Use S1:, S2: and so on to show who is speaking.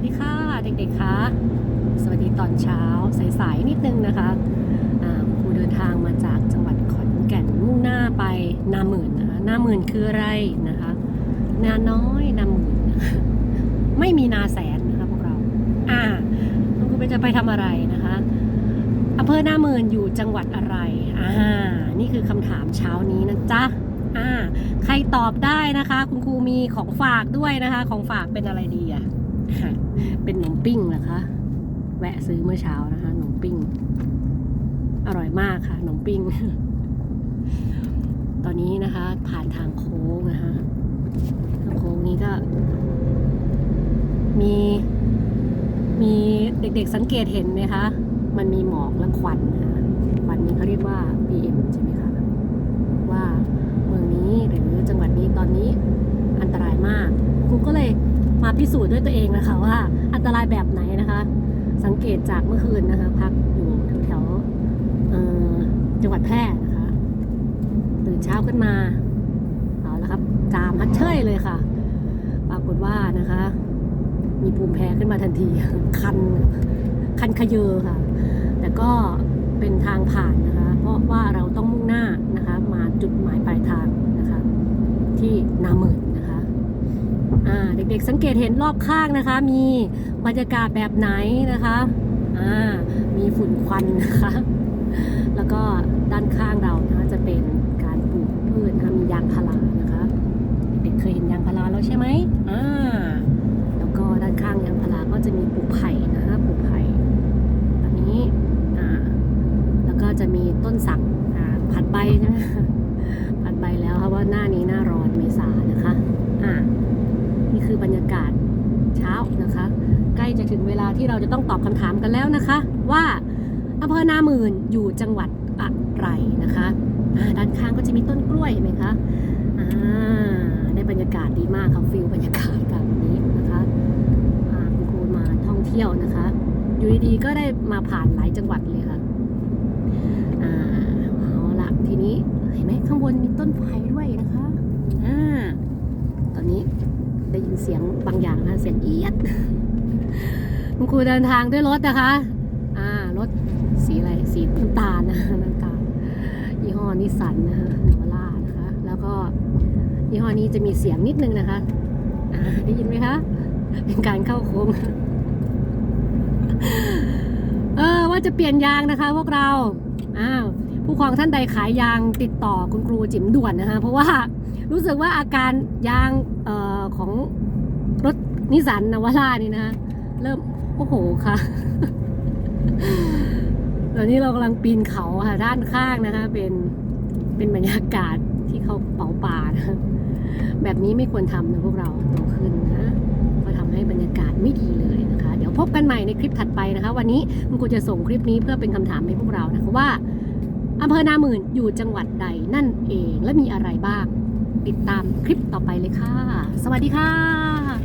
S1: วัสดีค่ะเด็กๆคะสวัสดีตอนเช้าสายๆนิดนึงนะคะครูเดินทางมาจากจังหวัดขอนแก่นมุ่งหน้าไปนาหมื่นนะคะนาหมื่นคืออะไรนะคะนาน้อยนาหมื่นไม่มีนาแสนนะคะพวกเราอ่าคุณครูเป็นจะไปทำอะไรนะคะอำเภอนาหมื่นอยู่จังหวัดอะไรอ่านี่คือคำถามเช้านี้นะจ๊ะอ่าใครตอบได้นะคะ คุณครูมีของฝากด้วยนะคะ ของฝากเป็นอะไรดีอะ เป็นขนมปิ้งนะคะ แวะซื้อเมื่อเช้านะคะขนมปิ้ง อร่อยมากค่ะขนมปิ้ง ตอนนี้นะคะ ผ่านทางโค้งนะคะทางโค้งนี้ก็ มี มีเด็กๆสังเกตเห็นไหมคะ มันมีหมอกและควันนะคะควันนี้เขาเรียกว่า PM ใช่ไหมคะ ว่าเมืองนี้หรือจังหวัดนี้ตอนนี้อันตรายมากครูก็เลยมา พิสูจน์ด้วยตัวเองนะคะว่าอันตรายแบบไหนนะคะ สังเกตจากเมื่อคืนนะคะ พักอยู่แถวจังหวัดแพร่นะคะตื่นเช้าขึ้นมาเอาละครับจามฮัดเชยเลยค่ะ ปรากฏว่านะคะ มีภูมิแพ้ขึ้นมาทันที คันคันขยเยอค่ะ แต่ก็เป็นทางผ่านนะคะ เพราะว่าเราต้องมุ่งหน้านะคะ มาจุดหมายปลายทางนะคะ ที่นาหมื่นนะคะอ่า เด็กๆสังเกตเห็นรอบข้างนะคะ มีบรรยากาศแบบไหนนะคะมีฝุ่นควันนะคะ แล้วก็ด้านข้างเรานะคะจะเป็นการปลูกพืชนะคะมียางพารานะคะ เด็กๆเคยเห็นยางพาราแล้วใช่ไหมอ่าแล้วก็ด้านข้างยางพาราก็จะมีปลูกไผ่นะคะปลูกไผ่ตอนนี้อ่าแล้วก็จะมีต้นสักผัดใบใช่ไหมผัดใบแล้วค่ะว่าหน้านี้หน้าร้อนเมษานะคะ รรยากาศเช้านะคะ ใกล้จะถึงเวลาที่เราจะต้องตอบคำถามกันแล้วนะคะ ว่าอำเภอนาหมื่นอยู่จังหวัดอะไรนะคะด้านข้างก็จะมีต้นกล้วยเห็นไหมคะได้บรรยากาศดีมากค่ะฟิลบรรยากาศค่ะวันนี้นะคะคุณครูมาท่องเที่ยวนะคะ อยู่ดีๆก็ได้มาผ่านหลายจังหวัดเลยค่ะอ่าเอาละทีนี้เห็นไหมข้างบนมีต้นไผ่ด้วยนะคะ อนนี้ได้ยินเสียงบางอย่างนะเสียงเอียดคุณครูเดินทางด้วยรถนะคะ อ่ารถสีอะไรสีน้ำตาลนะน้ำตาลยี่ห้อนิสันนะคะนาวาร่านะคะ แล้วก็ยี่ห้อนี้จะมีเสียงนิดนึงนะคะอ่าได้ยินไหมคะเป็นการเข้าโค้งเออว่าจะเปลี่ยนยางนะคะพวกเราอ้าวผู้ปกครองท่านใดขายยางติดต่อคุณครูจิ๋มด่วนนะคะ เพราะว่า รู้สึกว่าอาการยางออของรถนิสสันนาวาร่านี่นะ เริ่ม โอ้โหค่ะ ตอนนี้เรากำลังปีนเขาค่ะ ด้านข้างนะคะ เป็นเป็นบรรยากาศที่เขาเป่าป่านะแบบนี้ไม่ควรทำนะพวกเราโตขึ้นนะก็ทำให้บรรยากาศไม่ดีเลยนะคะ เดี๋ยวพบกันใหม่ในคลิปถัดไปนะคะ วันนี้คุณครูจะส่งคลิปนี้เพื่อเป็นคำถามให้พวกเรานะคะว่าอำเภอนาหมื่นอยู่จังหวัดใดนั่นเองและมีอะไรบ้าง ติดตามคลิปต่อไปเลยค่ะ สวัสดีค่ะ